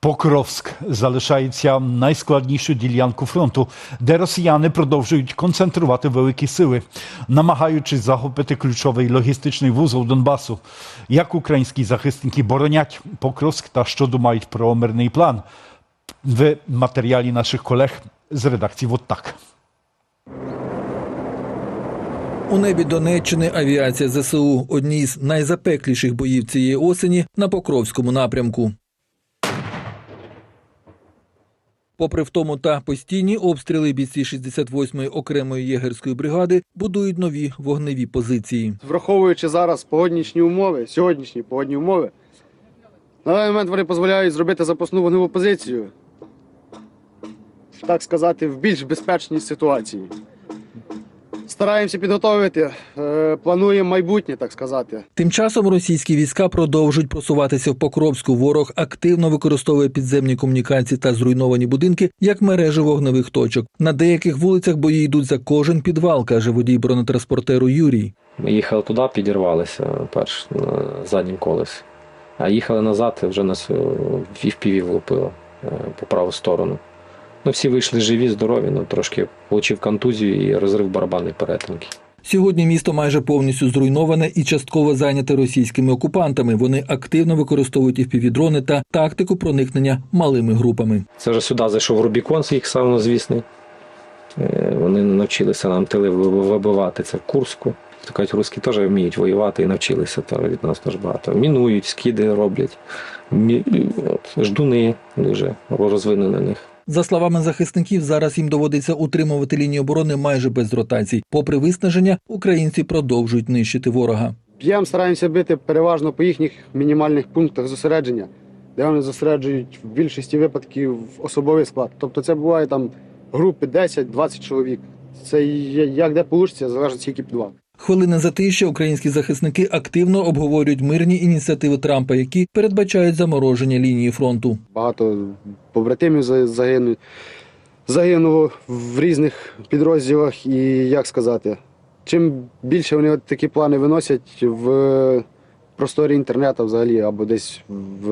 Покровськ залишається найскладнішою ділянкою фронту, де росіяни продовжують концентрувати великі сили, намагаючись захопити ключовий логістичний вузол Донбасу. Як українські захисники боронять Покровськ та що думають про мирний план в матеріалі наших колег з редакції «Вот так». У небі Донеччини авіація ЗСУ одні з найзапекліших боїв цієї осені на Покровському напрямку. Попри втому та постійні обстріли бійці 68-ї окремої єгерської бригади будують нові вогневі позиції. враховуючи зараз погоднічні умови, сьогоднішні погодні умови, на даний момент вони дозволяють зробити запасну вогневу позицію, так сказати, в більш безпечній ситуації. Стараємося підготовити, е, плануємо майбутнє, так сказати. Тим часом російські війська продовжують просуватися в Покровську. Ворог активно використовує підземні комунікації та зруйновані будинки як мережі вогневих точок. На деяких вулицях бої йдуть за кожен підвал, каже водій бронетранспортеру Юрій. Ми їхали туди, підірвалися перш на заднім колесі. А їхали назад, вже нас е, в FPV влупило е, по праву сторону. Ну, всі вийшли живі, здорові, ну трошки отримав контузію і розрив барабанної перетинки. Сьогодні місто майже повністю зруйноване і частково зайняте російськими окупантами. Вони активно використовують FPV-дрони та тактику проникнення малими групами. Це вже сюди зайшов Рубікон, їх славнозвісний. Е, Вони навчилися нам тили вибивати. Це в Курську. Так кажуть, русські теж вміють воювати і навчилися то від нас теж багато. Мінують, скиди роблять. Ждуни дуже розвинені на них. За словами захисників, зараз їм доводиться утримувати лінію оборони майже без ротацій. Попри виснаження, українці продовжують нищити ворога. Б'ємо, стараємося бити переважно по їхніх мінімальних пунктах зосередження, де вони зосереджують в більшості випадків особовий склад. Тобто це буває там групи 10-20 чоловік. Це як де вийде, залежить скільки підвал. Хвилини затища українські захисники активно обговорюють мирні ініціативи Трампа, які передбачають замороження лінії фронту. Багато побратимів за- загину- загинуло в різних підрозділах. І як сказати, чим більше вони такі плани виносять в просторі інтернету взагалі, або десь в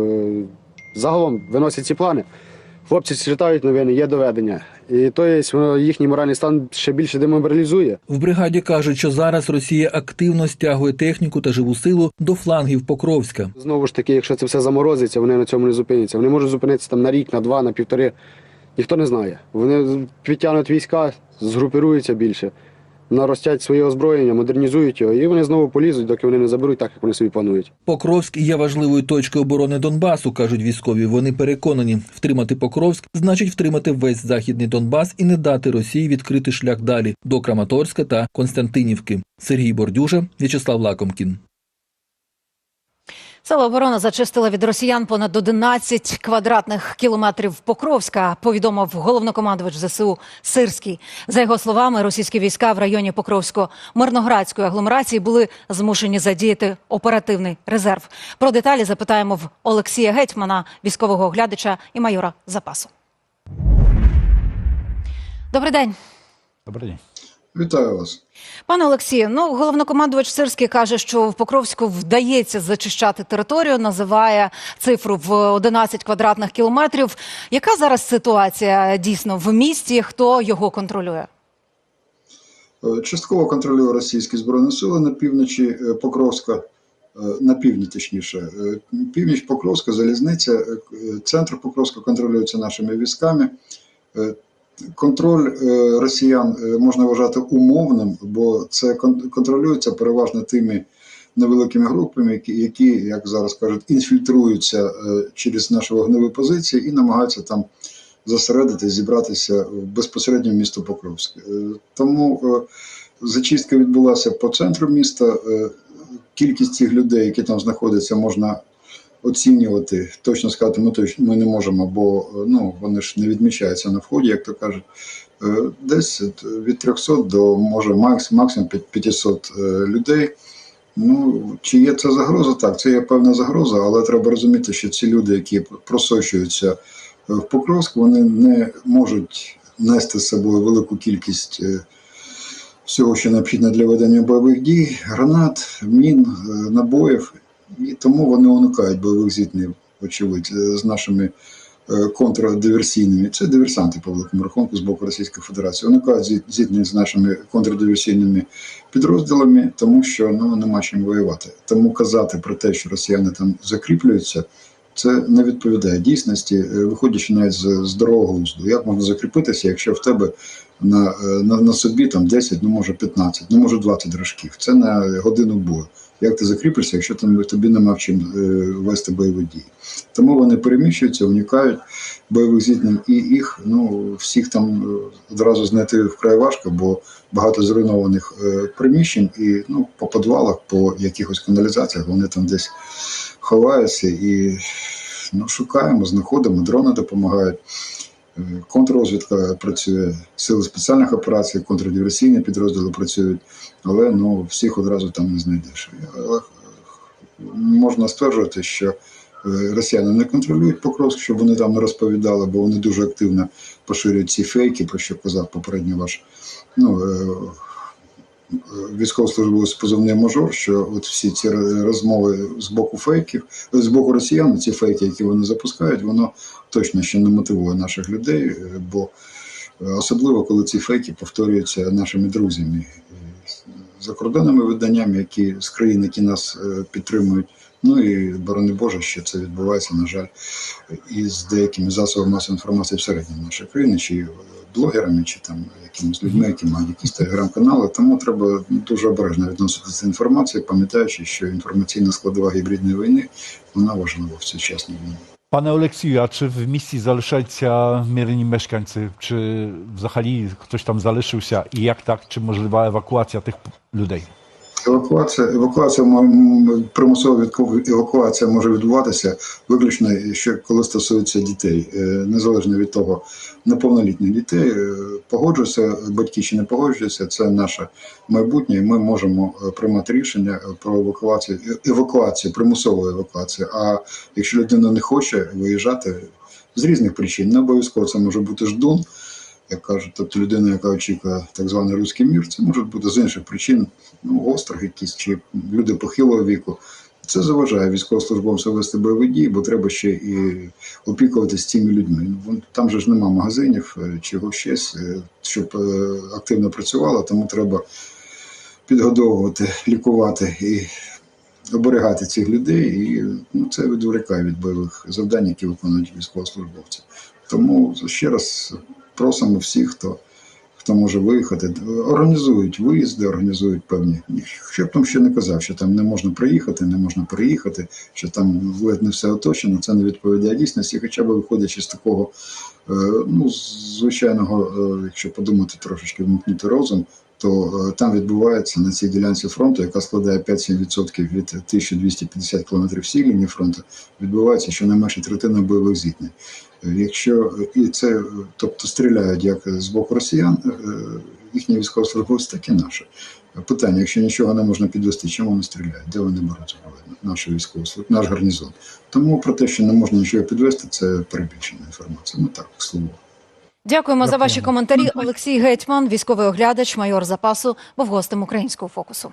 загалом виносять ці плани. Хлопці читають новини, є доведення. І то є, воно їхній моральний стан ще більше демобілізує. В бригаді кажуть, що зараз Росія активно стягує техніку та живу силу до флангів Покровська. Знову ж таки, якщо це все заморозиться, вони на цьому не зупиняться. Вони можуть зупинитися там на рік, на два, на півтори. Ніхто не знає. Вони підтягнуть війська, згрупируються більше, наростять своє озброєння, модернізують його, і вони знову полізуть, доки вони не заберуть так, як вони собі планують. Покровськ є важливою точкою оборони Донбасу, кажуть військові. Вони переконані, втримати Покровськ значить втримати весь західний Донбас і не дати Росії відкрити шлях далі до Краматорська та Константинівки. Сергій Бордюжа, В'ячеслав Лакомкін. Сила оборона зачистила від росіян понад 11 квадратних кілометрів Покровська, повідомив головнокомандувач ЗСУ Сирський. За його словами, російські війська в районі Покровсько-Мирноградської агломерації були змушені задіяти оперативний резерв. Про деталі запитаємо в Олексія Гетьмана, військового оглядача і майора запасу. Добрий день. Добрий день. Вітаю вас. Пане Олексію, ну головнокомандувач Сирський каже, що в Покровську вдається зачищати територію, називає цифру в 11 квадратних кілометрів. Яка зараз ситуація дійсно в місті? Хто його контролює? Е, Частково контролює російські збройні сили на півночі е, Покровська, е, на півдні точніше. Північ Покровська, залізниця, центр Покровська контролюється нашими військами. Контроль е, росіян е, можна вважати умовним, бо це кон- контролюється переважно тими невеликими групами, які, як зараз кажуть, інфільтруються е, через наші вогневі позиції і намагаються там зосередитись, зібратися в безпосередньо в місто Покровське. Тому зачистка відбулася по центру міста. Кількість цих людей, які там знаходяться, можна оцінювати. Точно сказати, ми точно ми не можемо, бо е, ну вони ж не відмічаються на вході, як то кажуть. Е, Десь від 300 до може макс, максимум 500 е, людей. Ну, чи є це загроза? Так, це є певна загроза, але треба розуміти, що ці люди, які просочуються е, в Покровськ, вони не можуть нести з собою велику кількість е, всього, що необхідно для ведення бойових дій, гранат, мін, е, набоїв, і тому вони уникають бойових зіткнень, очевидь, е, з нашими е, контрдиверсійними. Це диверсанти по великому рахунку з боку Російської Федерації. Уникають зіт- зіткнень з нашими контрдиверсійними підрозділами, тому що ну нема чим воювати. Тому казати про те, що росіяни там закріплюються. Це не відповідає дійсності, е, виходячи навіть з здорового глузду. Як можна закріпитися, якщо в тебе на, на, на собі там 10, ну може 15, ну може 20 рожків. Це на годину бою. Як ти закріпишся, якщо там тобі нема в чим е, вести бойові дії? Тому вони переміщуються, уникають бойових зіткнень, і їх ну всіх там е, одразу знайти вкрай важко, бо багато зруйнованих е, приміщень, і ну по підвалах, по якихось каналізаціях вони там десь ховаються і ну, шукаємо, знаходимо, дрони допомагають. Контррозвідка працює, сили спеціальних операцій, контрдиверсійні підрозділи працюють, але ну, всіх одразу там не знайдеш. Але, е, можна стверджувати, що е, росіяни не контролюють Покровськ, щоб вони там не розповідали, бо вони дуже активно поширюють ці фейки, про що казав попередньо ваш ну, е, військовослужбовець позивний мажор, що от всі ці розмови з боку фейків, з боку росіян, ці фейки, які вони запускають, воно точно ще не мотивує наших людей, е, бо е, особливо коли ці фейки повторюються нашими друзями, е, закордонними виданнями, які з країн, які нас е, підтримують. Ну і борони Боже, що це відбувається, на жаль, і з деякими засобами масової інформації всередині нашої країни, чи блогерами, чи там якимись людьми, які мають якісь телеграм-канали. Тому треба дуже обережно відноситися до інформації, пам'ятаючи, що інформаційна складова гібридної війни вона важлива в сучасній війні. Panie Oleksiu, a czy w misji залишаються мирні мешканці? Чи взагалі хтось там залишився? І як так? Чи можлива евакуація тих людей? Евакуація, евакуація примусова евакуація може відбуватися виключно ще коли стосується дітей, Е, незалежно від того, неповнолітніх дітей. е, Погоджуються батьки чи не погоджуються, це наше майбутнє, і ми можемо е, приймати рішення про евакуацію, евакуацію, примусову евакуацію. А якщо людина не хоче виїжджати з різних причин, не обов'язково це може бути ждун. Як кажуть, тобто людина, яка очікує так званий руський мір, це може бути з інших причин, ну, острах якісь чи люди похилого віку. Це заважає військовослужбовцям вести бойові дії, бо треба ще і опікуватися цими людьми. Ну, Там же ж нема магазинів, е, чого щось, е, щоб е, активно працювало, тому треба підгодовувати, лікувати і оберігати цих людей. І ну, це відволікає від бойових завдань, які виконують військовослужбовці. Тому ще раз просимо всіх, хто хто може виїхати, організують виїзди, організують певні. Що б там ще не казав, що там не можна приїхати, не можна переїхати, що там ледь не все оточено, це не відповідає дійсності, хоча б виходячи з такого е, ну, звичайного, е, якщо подумати трошечки вмкнути розум, то е, там відбувається на цій ділянці фронту, яка складає 5-7% від 1250 км всій лінії фронту, відбувається щонайменше третина бойових зіткнень. Якщо і це, тобто стріляють як з боку росіян, е, їхні військовослужбовці, так і наші. Питання: якщо нічого не можна підвести, чому вони стріляють? Де вони беруть? Наші військовослужбовці, наш гарнізон. Тому про те, що не можна нічого підвести, це перебільшена інформація. Ну так, слово. Дякуємо за ваші коментарі. Олексій Гетьман, військовий оглядач, майор запасу, був гостем українського фокусу.